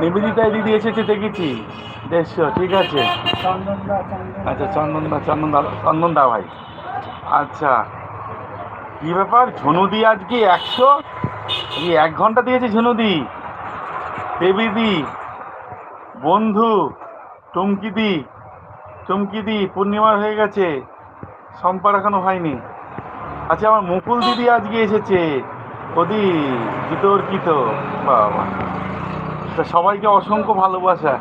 নিবেদিতায় দিদি এসেছে দেখেছি। দেড়শো ঠিক আছে। আচ্ছা চন্দনদা চন্দনদা চন্দনদা ভাই। আচ্ছা কি ব্যাপার? ঝনুদি আজকে একশো? এই এক ঘণ্টা দিয়েছে ঝনুদি। দেবিদি বন্ধু টুমকিদি চুমকিদি পূর্ণিমার হয়ে গেছে। সম্পার এখনও হয়নি। আচ্ছা আমার মুকুল দিদি আজকে এসেছে। ওদি বিতর্কিত বাবা। তা সবাইকে অসংখ্য ভালোবাসা।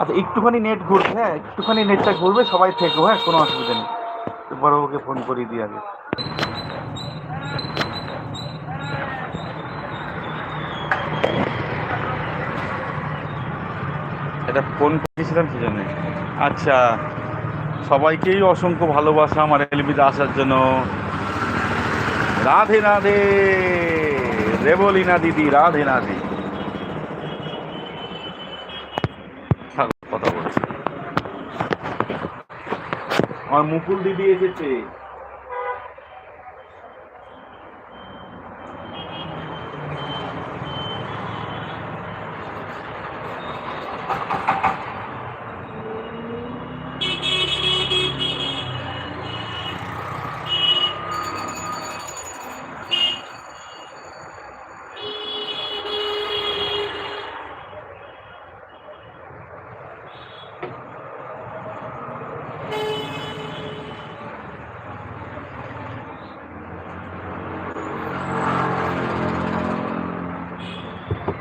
আচ্ছা একটুখানি নেট ঘুরবে হ্যাঁ একটুখানি নেটটা ঘুরবে, সবাই থেকো হ্যাঁ কোনো অসুবিধা নেই। বড় বড়বাবুকে ফোন করিয়ে দিই আগে। এটা ফোন করেছিলাম কি জন্য আচ্ছা সবাইকেই অসংখ্য ভালোবাসা, আমার এলবিতে আসার জন্য। রাধে রাধে রেবলিনা দিদি, রাধে রাধে থাক, কথা বলছি আমার মুকুল দিদি এসেছে।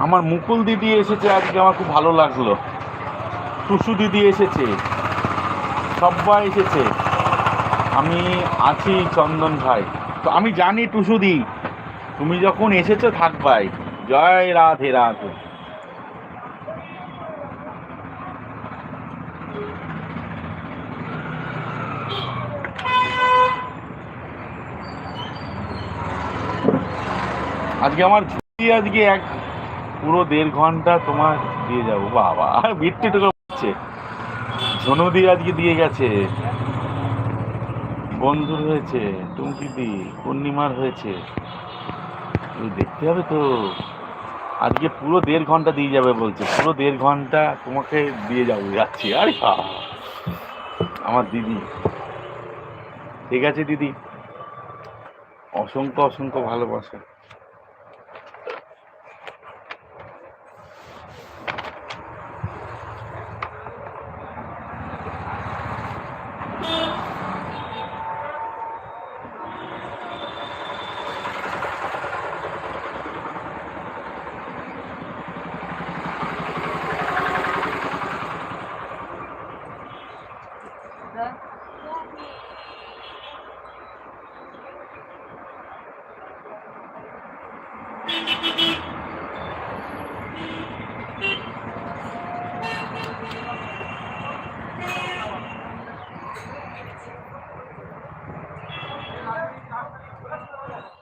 আমার মুকুল দিদি এসেছে, আজকে আমার খুব ভালো লাগল। টুসু দিদি এসেছে সবাই এসেছে। আমি আছি চন্দন ভাই। তো আমি জানি টুসুদি তুমি যখন এসেছ থাকবাই। জয় রাধে রাধে। আজকে আমার ছুটি, আজকে এক পুরো দেড় ঘণ্টা তোমার দিয়ে যাব। বাবা বৃত্তি টুকু হচ্ছে। ঝনুদি আজকে দিয়ে গেছে। বন্ধুর হয়েছে টুমকিদি পূর্ণিমার হয়েছে। দেখতে হবে তো। আজকে পুরো দেড় ঘণ্টা দিয়ে যাবে বলছে। পুরো দেড় ঘণ্টা তোমাকে দিয়ে যাব, যাচ্ছি। আরে। আমার দিদি। ঠিক আছে দিদি? অসংখ্য অসংখ্য ভালোবাসা। ভোলা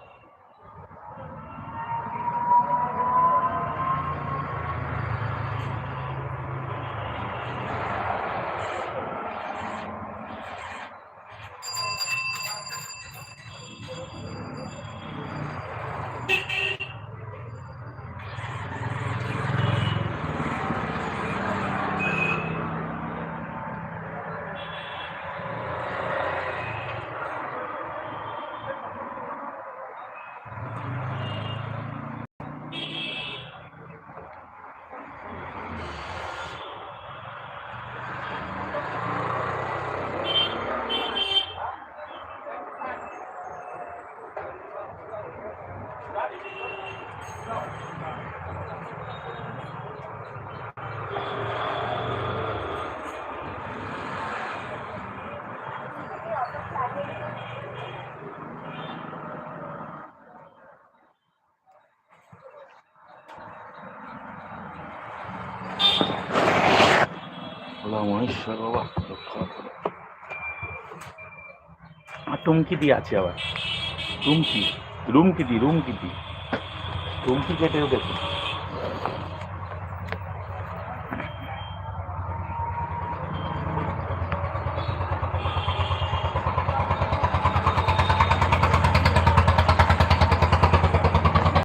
মহেশ্বর বাবা। আর টুমকি দি আছে আবার টুমকি রুমকি দি রুমকি দি तुम ही बैठे हो कैसे